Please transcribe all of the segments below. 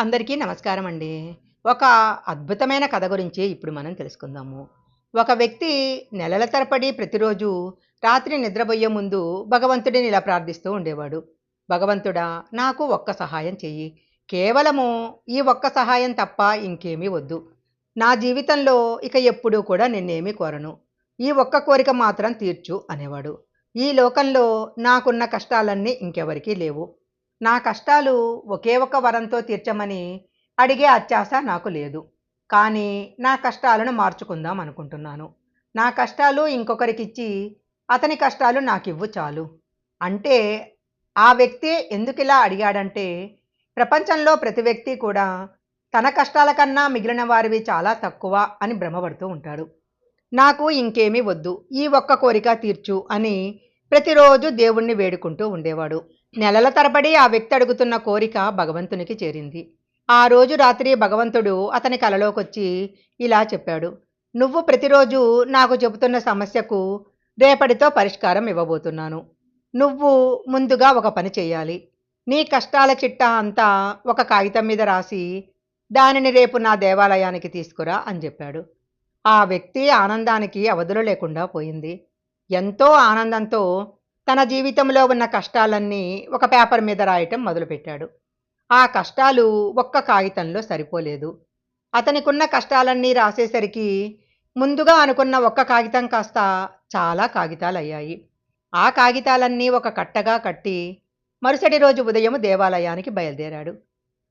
అందరికీ నమస్కారం అండి. ఒక అద్భుతమైన కథ గురించి ఇప్పుడు మనం తెలుసుకుందాము. ఒక వ్యక్తి నెలల తరపడి ప్రతిరోజు రాత్రి నిద్రపోయే ముందు భగవంతుడిని ఇలా ప్రార్థిస్తూ ఉండేవాడు. భగవంతుడా నాకు ఒక్క సహాయం చెయ్యి. కేవలము ఈ ఒక్క సహాయం తప్ప ఇంకేమీ వద్దు. నా జీవితంలో ఇక ఎప్పుడూ కూడా నిన్నేమీ కోరను. ఈ ఒక్క కోరిక మాత్రం తీర్చు అనేవాడు. ఈ లోకంలో నాకున్న కష్టాలన్నీ ఇంకెవరికీ లేవు. నా కష్టాలు ఒకే ఒక వరంతో తీర్చమని అడిగే అత్యాశ నాకు లేదు. కానీ నా కష్టాలను మార్చుకుందాం అనుకుంటున్నాను. నా కష్టాలు ఇంకొకరికిచ్చి అతని కష్టాలు నాకివ్వు చాలు. అంటే ఆ వ్యక్తి ఎందుకు ఇలా అడిగాడంటే ప్రపంచంలో ప్రతి వ్యక్తి కూడా తన కష్టాల కన్నా మిగిలిన వారివి చాలా తక్కువ అని భ్రమపడుతూ ఉంటాడు. నాకు ఇంకేమీ వద్దు. ఈ ఒక్క కోరిక తీర్చు అని ప్రతిరోజు దేవుణ్ణి వేడుకుంటూ ఉండేవాడు. నెలల తరబడి ఆ వ్యక్తి అడుగుతున్న కోరిక భగవంతునికి చేరింది. ఆ రోజు రాత్రి భగవంతుడు అతని కలలోకొచ్చి ఇలా చెప్పాడు. నువ్వు ప్రతిరోజు నాకు చెబుతున్న సమస్యకు రేపటితో పరిష్కారం ఇవ్వబోతున్నాను. నువ్వు ముందుగా ఒక పని చేయాలి నీ కష్టాల చిట్టా అంతా ఒక కాగితం మీద రాసి దానిని రేపు నా దేవాలయానికి తీసుకురా అని చెప్పాడు. ఆ వ్యక్తి ఆనందానికి అవధులు లేకుండా పోయింది. ఎంతో ఆనందంతో తన జీవితంలో ఉన్న కష్టాలన్నీ ఒక పేపర్ మీద రాయటం మొదలుపెట్టాడు. ఆ కష్టాలు ఒక్క కాగితంలో సరిపోలేదు. అతనికున్న కష్టాలన్నీ రాసేసరికి ముందుగా అనుకున్న ఒక్క కాగితం కాస్త చాలా కాగితాలయ్యాయి. ఆ కాగితాలన్నీ ఒక కట్టగా కట్టి మరుసటి రోజు ఉదయం దేవాలయానికి బయలుదేరాడు.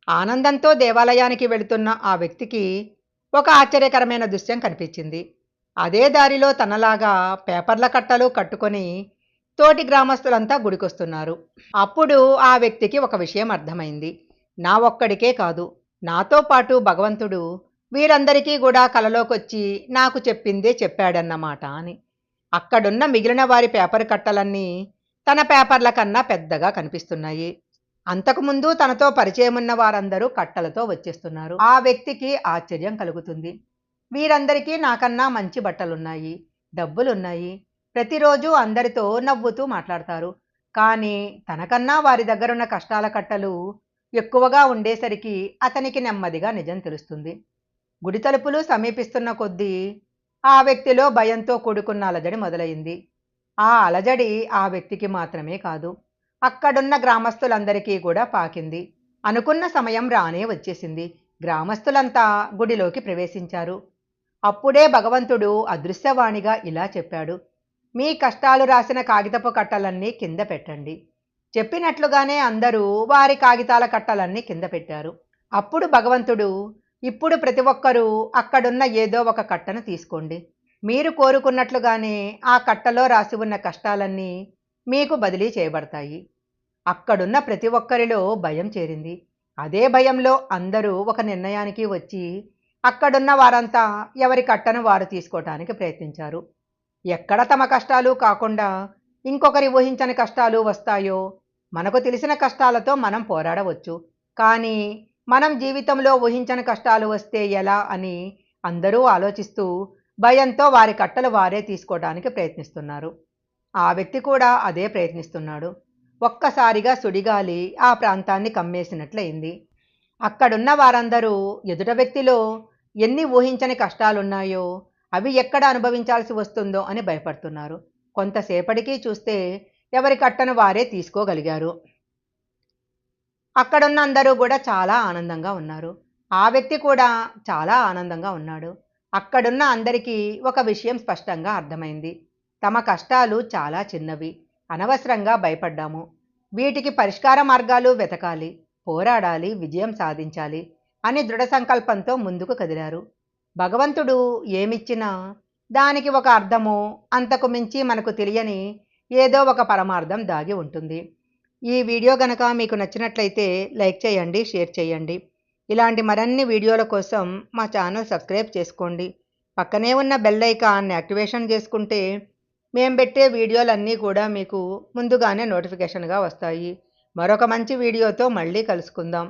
ఆనందంతో దేవాలయానికి వెళుతున్న ఆ వ్యక్తికి ఒక ఆశ్చర్యకరమైన దృశ్యం కనిపించింది. అదే దారిలో తనలాగా పేపర్ల కట్టలు కట్టుకొని తోటి గ్రామస్తులంతా గుడికొస్తున్నారు. అప్పుడు ఆ వ్యక్తికి ఒక విషయం అర్థమైంది. నా ఒక్కడికే కాదు నాతో పాటు భగవంతుడు వీరందరికీ కూడా కలలోకొచ్చి నాకు చెప్పిందే చెప్పాడన్నమాట అని. అక్కడున్న మిగిలిన వారి పేపర్ కట్టలన్నీ తన పేపర్ల కన్నా పెద్దగా కనిపిస్తున్నాయి. అంతకుముందు తనతో పరిచయం ఉన్న వారందరూ కట్టలతో వచ్చేస్తున్నారు. ఆ వ్యక్తికి ఆశ్చర్యం కలుగుతుంది. వీరందరికీ నాకన్నా మంచి బట్టలున్నాయి డబ్బులున్నాయి ప్రతిరోజు అందరితో నవ్వుతూ మాట్లాడతారు. కానీ తనకన్నా వారి దగ్గరున్న కష్టాల కట్టలు ఎక్కువగా ఉండేసరికి అతనికి నెమ్మదిగా నిజం తెలుస్తుంది. గుడి తలుపులు సమీపిస్తున్న కొద్దీ ఆ వ్యక్తిలో భయంతో కూడుకున్న అలజడి మొదలైంది. ఆ అలజడి ఆ వ్యక్తికి మాత్రమే కాదు అక్కడున్న గ్రామస్తులందరికీ కూడా పాకింది. అనుకున్న సమయం రానే వచ్చేసింది. గ్రామస్తులంతా గుడిలోకి ప్రవేశించారు. అప్పుడే భగవంతుడు అదృశ్యవాణిగా ఇలా చెప్పాడు. మీ కష్టాలు రాసిన కాగితపు కట్టలన్నీ కింద పెట్టండి. చెప్పినట్లుగానే అందరూ వారి కాగితాల కట్టలన్నీ కింద పెట్టారు. అప్పుడు భగవంతుడు ఇప్పుడు ప్రతి ఒక్కరూ అక్కడున్న ఏదో ఒక కట్టను తీసుకోండి. మీరు కోరుకున్నట్లుగానే ఆ కట్టలో రాసి ఉన్న కష్టాలన్నీ మీకు బదిలీ చేయబడతాయి. అక్కడున్న ప్రతి ఒక్కరిలో భయం చేరింది. అదే భయంలో అందరూ ఒక నిర్ణయానికి వచ్చి అక్కడున్న వారంతా ఎవరి కట్టను వారు తీసుకోవటానికి ప్రయత్నించారు. ఎక్కడ తమ కష్టాలు కాకుండా ఇంకొకరి ఊహించని కష్టాలు వస్తాయో మనకు తెలిసిన కష్టాలతో మనం పోరాడవచ్చు. కానీ మనం జీవితంలో ఊహించని కష్టాలు వస్తే ఎలా అని అందరూ ఆలోచిస్తూ భయంతో వారి కట్టలు వారే తీసుకోవడానికి ప్రయత్నిస్తున్నారు. ఆ వ్యక్తి కూడా అదే ప్రయత్నిస్తున్నాడు. ఒక్కసారిగా సుడిగాలి ఆ ప్రాంతాన్ని కమ్మేసినట్లయింది. అక్కడున్న వారందరూ ఎదుట వ్యక్తిలో ఎన్ని ఊహించని కష్టాలున్నాయో అవి ఎక్కడ అనుభవించాల్సి వస్తుందో అని భయపడుతున్నారు. కొంతసేపటికి చూస్తే ఎవరి కట్టను వారే తీసుకోగలిగారు. అక్కడున్న అందరూ కూడా చాలా ఆనందంగా ఉన్నారు. ఆ వ్యక్తి కూడా చాలా ఆనందంగా ఉన్నాడు. అక్కడున్న అందరికీ ఒక విషయం స్పష్టంగా అర్థమైంది. తమ కష్టాలు చాలా చిన్నవి. అనవసరంగా భయపడ్డాము. వీటికి పరిష్కార మార్గాలు వెతకాలి పోరాడాలి విజయం సాధించాలి అని దృఢ సంకల్పంతో ముందుకు కదిలారు. భగవంతుడు ఏమిచ్చినా దానికి ఒక అర్థమో అంతకు మించి మనకు తెలియని ఏదో ఒక పరమార్థం దాగి ఉంటుంది. ఈ వీడియో గనక మీకు నచ్చినట్లయితే లైక్ చేయండి షేర్ చేయండి. ఇలాంటి మరిన్ని వీడియోల కోసం మా ఛానల్ సబ్స్క్రైబ్ చేసుకోండి. పక్కనే ఉన్న బెల్ ఐకాన్ని యాక్టివేషన్ చేసుకుంటే మేము పెట్టే వీడియోలన్నీ కూడా మీకు ముందుగానే నోటిఫికేషన్గా వస్తాయి. మరొక మంచి వీడియోతో మళ్ళీ కలుసుకుందాం.